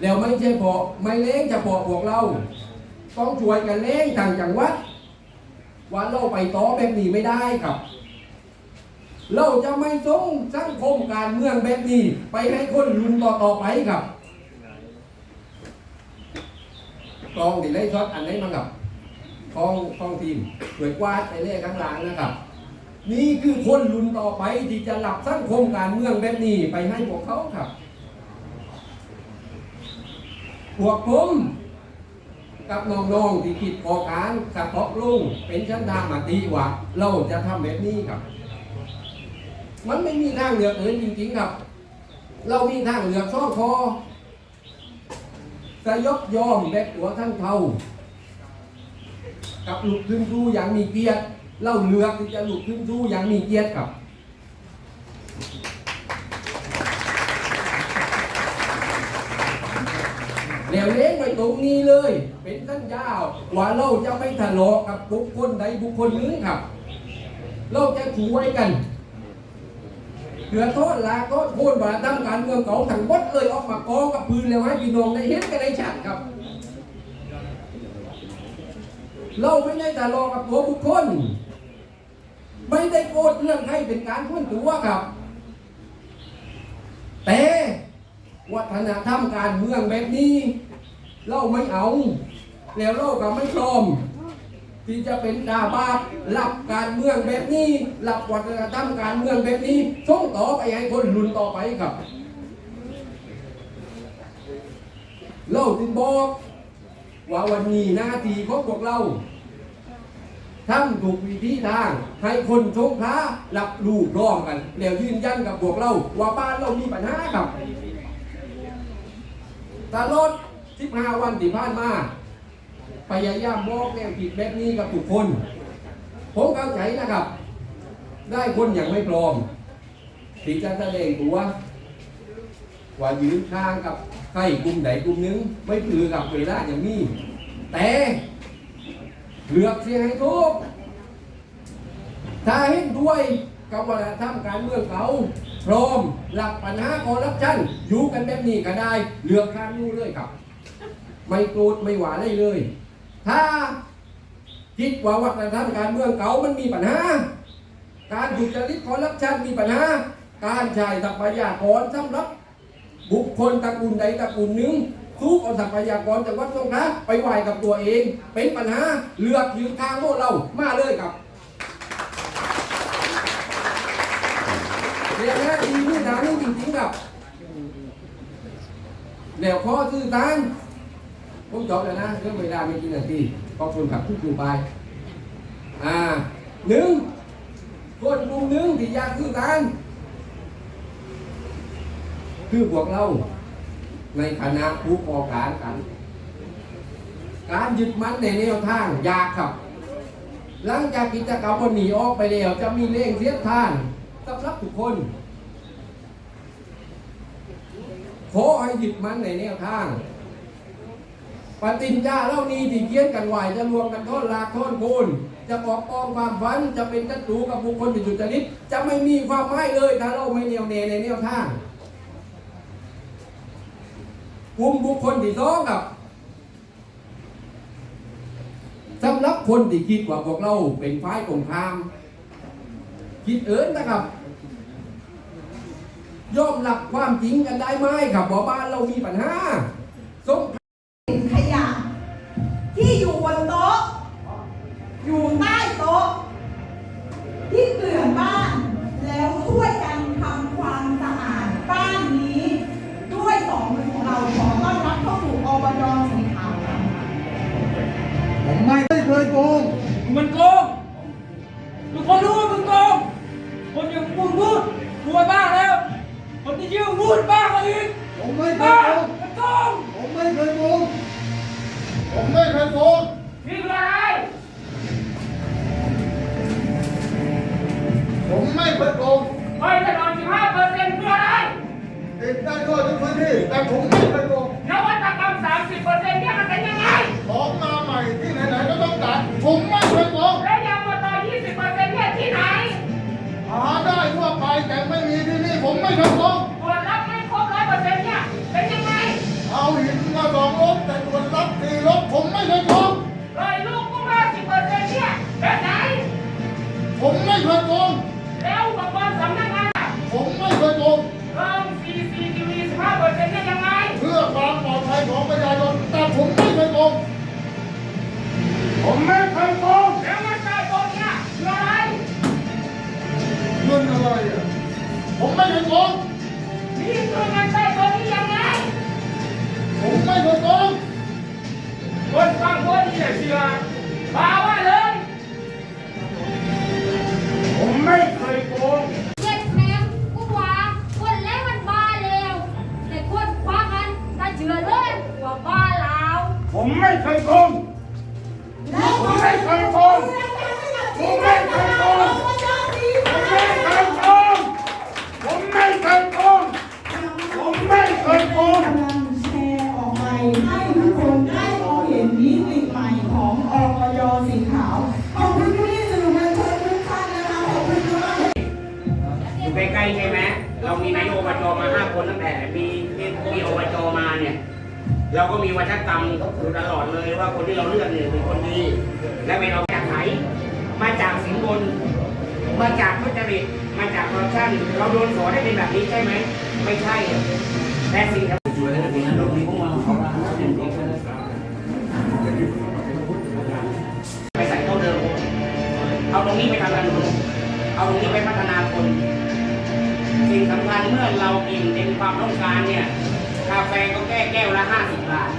แล้วไม่ใช่พอไม่เล้งจะพอพวกเรา ต้องช่วยกันเล้งทางจังหวัดว่าเราไปต่อแบบนี้ไม่ได้ครับ เราจะไม่ส่งสังคมการเมืองแบบนี้ ไปให้คนรุ่นต่อต่อไปครับกองที่ไล่ช็อตอันไหนมากับ กองกองทีมเปิดกวาดไปเล่ข้างหลังนะครับ นี่คือคนรุ่นต่อไปที่จะหลับสังคมการเมืองแบบนี้ไปให้พวกเขาครับ พวกผมกับน้องๆที่คิดพอการกับพอกลุงเป็นชั้นดามาตีว่า เราจะทำแบบนี้ครับ มันไม่มีทางเลือกอื่นจริงๆครับ เรามีทางเลือกช่องคอจะยกยอมแบกตัวท่านเท่า กับลุกขึ้นสู้อย่างมีเกียรติเราเลือกที่จะลุกขึ้นสู้อย่างมีเกียรติครับแล้วเลี้ยงไว้ตรงนี้เลย เป็นสัญญาว่าเราจะไม่ทะเลาะกับบุคคลใดบุคคลหนึ่งครับ เราจะช่วยกันเหลือโทษลาโทษโทษบาทำการเมืองเก่าทั้งหมดเลยออกมากองกับปืนแล้วให้พี่น้องได้เห็นกันได้ชัดครับ เราไม่ได้ทะเลาะกับตัวบุคคล ไม่ได้โกรธเรื่องใครเป็นการพ้นตัวครับ แต่วัฒนธรรมการเมืองแบบนี้ เราไม่เอา แล้วเราก็ไม่พร้อมที่จะเป็นดาบาหลับการเมืองแบบนี้หลับวัฒนธรรมการเมืองแบบนี้ส่งต่อไปให้คนรุ่นต่อไปครับ เราจึงบอก ว่าวันนี้หน้าที่ของพวกเราทำถูกวิธีทาง ให้คนชงค้ารับรู้ร่องกัน แล้วยืนยันกับพวกเรา ว่าบ้านเรามีปัญหาครับตลอด15 วันที่ผ่านมาพยายามบอกแนวผิดแบบนี้กับทุกคน ผมเข้าใจนะครับ ได้คนอย่างไม่พร้อมที่จะแสดงตัวว่ายืนข้างกับใครกลุ่มใดกลุ่มนึง ไม่ถือกับเวลาอย่างนี้ แต่เลือกเสียงให้ถูกถ้าเห็นด้วยกับวัฒนธรรมการเมืองเขาพร้อมหลักปัญหาคอร์รัปชันอยู่กันแบบนี้ก็ได้ เลือกข้างนู้นเลยครับ ไม่โกรธไม่หวาได้เลย ถ้าคิดว่าวัฒนธรรมการเมืองเก่ามันมีปัญหา การถูกจริตคอร์รัปชันมีปัญหา การใช้ทรัพยากรสำหรับบุคคลตระกูลใดตระกูลหนึ่ง ทุกเอาทรัพยากรจากวัดสงขลาไปไหวกับตัวเอง เป็นปัญหาเลือกยืนข้างพวกเรามาเลยครับเรียกนะดีพื้นฐานนี่จริงๆครับแล้วข้อสื่อสารผมจบแล้วนะเรื่องเวลาไม่กี่นาทีขอบคุณครับทุกท่านไปอ่าหนึ่งคนกลุ่มหนึ่งที่อยากสื่อสารคือพวกเรา ในคณะผู้ก่อการกัน การยึดมั่นในแนวทางยากครับ หลังจากกิจกรรมวันนี้ออกไปแล้วจะมีเร่งเสียทานสำหรับทุกคนขอให้หยึดมันในแนวทางปฏิญญาเล่านี้ที่เขียนกันไหวจะรวมกันท่อนลากท่อนโคนจะปกป้องความฝันจะเป็นศัตรูกับบุคคลที่จุจริตจะไม่มีความหมายเลยถ้าเราไม่แนวแน่ในแนวทาง กลุ่มบุคคลที่สองครับสำหรับคนที่คิดว่าพวกเราเป็นฝ่ายตรงข้าม คิดเอิญนะครับยอมรับความจริงกันได้ไหมครับว่าบ้านเรามีปัญหาสง ผมไม่เคยโกงโกงผมไม่เคยโกงผมไม่เคยโกงนี่คืออะไรผมไม่เคยโกงไม่จะนอน15เปอร์เซ็นต์เพื่ออะไรติดได้ทั่วทุกพื้นที่แต่ผมไม่เคยโกงนวัตกรรม30เปอร์เซ็นต์เนี่ยมันเป็นยังไงของมาใหม่ที่ไหนๆก็ต้องการผม ผมไม่เคยโกงแล้วมันใจโกงเนี่ยคืออะไรเงินอะไรอะผมไม่เคยโกงนี่คือเงินายโกงนี่ยังไงผมไม่เคยโกงคนฟังคนนี่แหละเสียบาว่าเลยผมไม่เคยโกงผมไม่เคยโกง ผมไม่เคยโกงผมไม่เคยโกงผมไม่เคยโกงผมไม่เคยโกงกำลังแชร์ออกไปให้ทุกคนได้มองเห็นมิติใหม่ของอยสีขาวขอบคุณพี่ๆสื่อมวลชนทุกท่านนะคะขอบคุณมากอยู่ใกล้ๆใช่ไหมเรามีนายกอบจมาห้าคนตั้งแต่มีมีมีอบจมาเนี่ย เราก็มีวัฒนธรรมอยู่ตลอดเลยว่าคนที่เราเลือกเนี่ยเป็นคนดี และเป็นเอาจากไหนมาจากสินบน มาจากทุจริตมาจากคอร์รัปชันเราโดนสอนให้เป็นแบบนี้ใช่ไหมไม่ใช่แต่สิ่งที่ไปใส่เท่าเดิม เอาตรงนี้ไปทำกันเอาตรงนี้ไปพัฒนาคน สิ่งสำคัญเมื่อเราอิ่มเต็มความต้องการเนี่ย กาแฟก็แก้แก้วละห้าสิบบาท